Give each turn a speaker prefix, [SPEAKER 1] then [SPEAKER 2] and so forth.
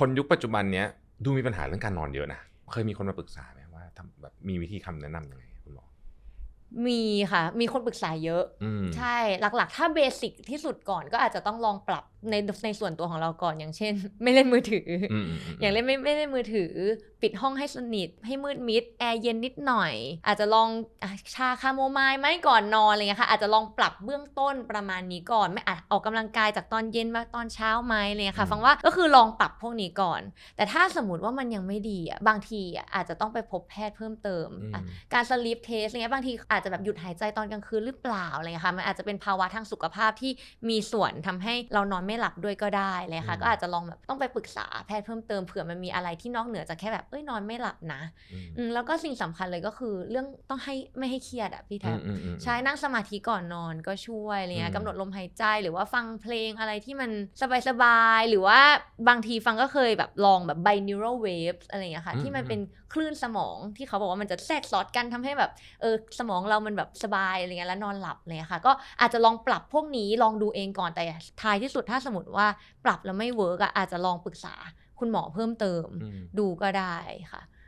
[SPEAKER 1] คนยุคปัจจุบันเนี้ยดูมีปัญหาเรื่องการนอนเยอะนะเคยมีคนมาปรึกษาไหมว่าทำแบบมีวิธีคำแนะนำยังไงคุณหมอ
[SPEAKER 2] มีค่ะ มีคนปรึกษาเยอะ
[SPEAKER 1] อืม
[SPEAKER 2] ใช่หลักๆ ถ้าเบสิกที่สุดก่อนก็อาจจะต้องลองปรับ ในในส่วนตัวของเราก่อนอย่างเช่น ไม่เล่นมือถืออ
[SPEAKER 1] อืมอืมม
[SPEAKER 2] อย่างเล่นไม่ไม่เล่นมือถือ ปิดห้องให้สนิท ให้มืดมิดแอร์เย็นนิดหน่อย อาจจะลองอะชาคาโมไมล์ไหมก่อนนอนอะไรเงี้ยค่ะอาจจะลองปรับเบื้องต้นประมาณนี้ก่อน ไม่อาจออกกำลังกายจากตอนเย็นมาตอนเช้าไหมอะไรเงี้ยค่ะ ฟังว่าก็คือลองปรับพวกนี้ก่อน แต่ถ้าสมมติว่ามันยังไม่ดีอะบางทีอะอาจจะต้องไปพบแพทย์เพิ่มเติม
[SPEAKER 1] อืม
[SPEAKER 2] อะการสลีปเทสอะไรเงี้ยบางทีอาจจะแบบหยุดหายใจตอนกลางคืนหรือเปล่าอะไรเงี้ยค่ะมันอาจจะเป็นภาวะทางสุขภาพที่มีส่วนทำให้เรานอนไม่หลับด้วยก็ได้เลยค่ะ
[SPEAKER 1] อืม
[SPEAKER 2] ก็อาจจะลองแบบต้องไปปรึกษาแพทย์เพิ่มเติมเผื่อมันมีอะไรที่นอกเหนือจากแค่แบบเอ้ยนอนไม่หลับนะ
[SPEAKER 1] อืม
[SPEAKER 2] อืมแล้วก็สิ่งสำคัญเลยก็คือเรื่องต้องให้ไม่ให้เครียดอะพี่แท
[SPEAKER 1] อื
[SPEAKER 2] บ
[SPEAKER 1] มอืมอืม
[SPEAKER 2] ใช่นั่งสมาธิก่อนนอนก็ช่วยอะไรเงี้
[SPEAKER 1] อื
[SPEAKER 2] ย
[SPEAKER 1] ม
[SPEAKER 2] กำหนดลมหายใจหรือว่าฟังเพลงอะไรที่มันสบายๆหรือว่าบางทีฟังก็เคยแบบลองแบบ binaural waves อะไรเงี้ยค่ะ
[SPEAKER 1] อืม
[SPEAKER 2] ที่มัน
[SPEAKER 1] อืม
[SPEAKER 2] เป็นคลื่นสมองที่เขาบอกว่ามันจะแทรกซ้อนกันทำให้แบบเออสมองเรามันแบบสบายอะไรเงี้ยแล้วนอนหลับอะไรเลยค่ะ ก็อาจจะลองปรับพวกนี้ลองดูเองก่อนแต่ท้ายที่สุดถ้าสมมติว่าปรับแล้วไม่เวิร์กอะอาจจะลองปรึกษาคุณหมอเพิ่มเติม
[SPEAKER 1] อืม
[SPEAKER 2] ดูก็ได้ค่ะ